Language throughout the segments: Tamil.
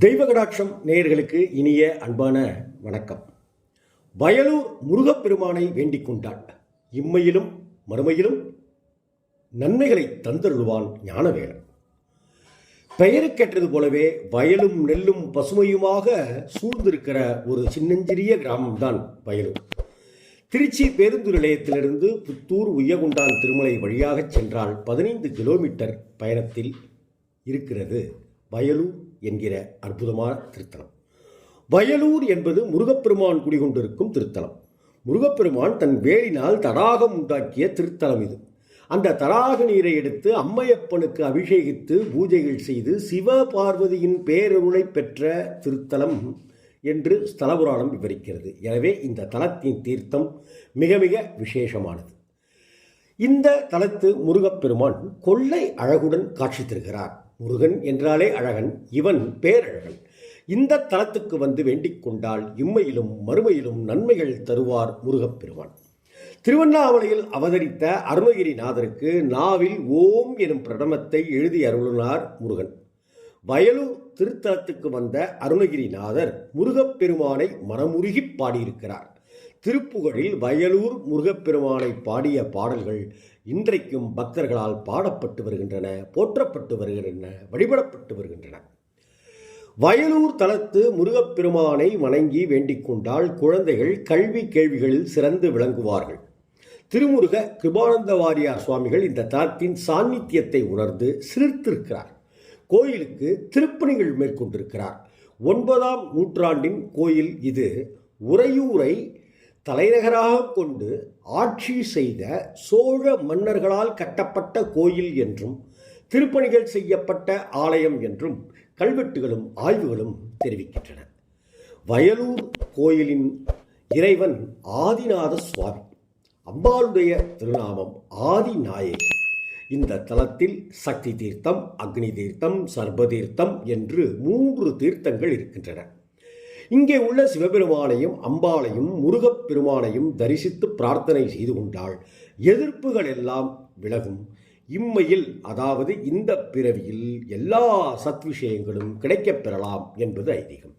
தெய்வகடாட்சம் நேயர்களுக்கு இனிய அன்பான வணக்கம். வயலூர் முருகப்பெருமானை வேண்டிக் கொண்டான் இம்மையிலும் மறுமையிலும் நன்மைகளை தந்தருள்வான் ஞானவேலன். பெயருக்கேற்றது போலவே வயலும் நெல்லும் பசுமையுமாக சூழ்ந்திருக்கிற ஒரு சின்னஞ்சிறிய கிராமம்தான் வயலூர். திருச்சி பேருந்து நிலையத்திலிருந்து புத்தூர் உய்யகுண்டான் திருமலை வழியாகச் சென்றால் பதினைந்து கிலோமீட்டர் பயணத்தில் இருக்கிறது. வயலூர் என்கிற அற்புதமான திருத்தலம். வயலூர் என்பது முருகப்பெருமான் குடிகொண்டிருக்கும் திருத்தலம். முருகப்பெருமான் தன் வேலினால் தடாகம் உண்டாக்கிய திருத்தலம் இது. அந்த தடாக நீரை எடுத்து அம்மையப்பனுக்கு அபிஷேகித்து பூஜைகள் செய்து சிவ பார்வதியின் பேரருளை பெற்ற திருத்தலம் என்று ஸ்தலபுராணம் விவரிக்கிறது. எனவே இந்த தலத்தின் தீர்த்தம் மிக மிக விசேஷமானது. இந்த தலத்து முருகப்பெருமான் கொள்ளை அழகுடன் காட்சி தருகிறார். முருகன் என்றாலே அழகன் இவன் பேரழகன். இந்த தலத்துக்கு வந்து வேண்டிக் கொண்டால் இம்மையிலும் மறுமையிலும் நன்மைகள் தருவார் முருகப்பெருமான். திருவண்ணாமலையில் அவதரித்த அருணகிரிநாதருக்கு நாவில் ஓம் எனும் பிரணமத்தை எழுதி அருளினார் முருகன். வயலூர் திருத்தலத்துக்கு வந்த அருணகிரிநாதர் முருகப்பெருமானை மனமுருகி பாடியிருக்கிறார். திருப்புகழில் வயலூர் முருகப்பெருமானை பாடிய பாடல்கள் இன்றைக்கும் பக்தர்களால் பாடப்பட்டு வருகின்றன போற்றப்பட்டு வருகின்றன வழிபடப்பட்டு வருகின்றன. வயலூர் தலத்து முருகப்பெருமானை வணங்கி வேண்டிக் கொண்டால் குழந்தைகள் கல்வி கேள்விகளில் சிறந்து விளங்குவார்கள். திருமுருக கிருபானந்த வாரியார் சுவாமிகள் இந்த தலத்தின் சாநித்தியத்தை உணர்ந்து சிரித்திருக்கிறார் கோயிலுக்கு திருப்பணிகள் மேற்கொண்டிருக்கிறார். ஒன்பதாம் நூற்றாண்டின் கோயில் இது. உறையூரை தலைநகராக கொண்டு ஆட்சி செய்த சோழ மன்னர்களால் கட்டப்பட்ட கோயில் என்றும் திருப்பணிகள் செய்யப்பட்ட ஆலயம் என்றும் கல்வெட்டுகளும் ஆய்வுகளும் தெரிவிக்கின்றன. வயலூர் கோயிலின் இறைவன் ஆதிநாத சுவாமி. அம்பாளுடைய திருநாமம் ஆதிநாயகி. இந்த தலத்தில் சக்தி தீர்த்தம் அக்னி தீர்த்தம் சர்ப தீர்த்தம் என்று மூன்று தீர்த்தங்கள் இருக்கின்றன. இங்கே உள்ள சிவபெருமானையும் அம்பாளையும் முருகப்பெருமானையும் தரிசித்து பிரார்த்தனை செய்து கொண்டால் எதிர்ப்புகள் எல்லாம் விலகும். இம்மையில் அதாவது இந்த பிறவியில் எல்லா சத்விஷயங்களும் கிடைக்கப் பெறலாம் என்பது ஐதீகம்.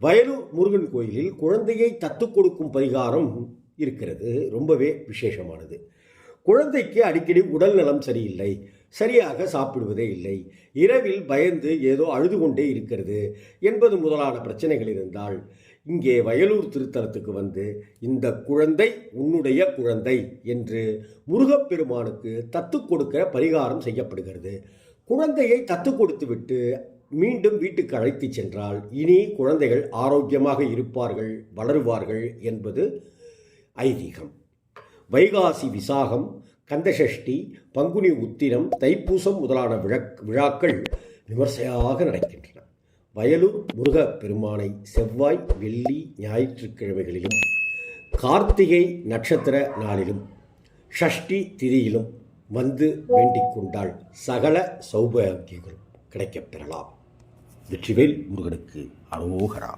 வயலூர் முருகன் கோயிலில் குழந்தையை தத்து கொடுக்கும் பரிகாரம் இருக்கிறது. ரொம்பவே விசேஷமானது. குழந்தைக்கு அடிக்கடி உடல் நலம் சரியில்லை. சரியாக சாப்பிடுவதே இல்லை. இரவில் பயந்து ஏதோ அழுது கொண்டே இருக்கிறது என்பது முதலான பிரச்சனைகள் இருந்தால் இங்கே வயலூர் திருத்தலத்துக்கு வந்து இந்த குழந்தை உன்னுடைய குழந்தை என்று முருகப்பெருமானுக்கு தத்து கொடுக்கிற பரிகாரம் செய்யப்படுகிறது. குழந்தையை தத்து கொடுத்துவிட்டு மீண்டும் வீட்டுக்கு அழைத்து சென்றால் இனி குழந்தைகள் ஆரோக்கியமாக இருப்பார்கள் வளருவார்கள் என்பது ஐதீகம். வைகாசி விசாகம் கந்தசஷ்டி பங்குனி உத்திரம் தைப்பூசம் முதலான விழக் விழாக்கள் விமர்சையாக நடக்கின்றன. வயலூர் முருக பெருமானை செவ்வாய் வெள்ளி ஞாயிற்றுக்கிழமைகளிலும் கார்த்திகை நட்சத்திர நாளிலும் ஷஷ்டி திதியிலும் வந்து வேண்டிக் கொண்டால் சகல சௌபாகியங்களும் கிடைக்கப் பெறலாம். வெற்றிவேல் முருகனுக்கு அரோகரா.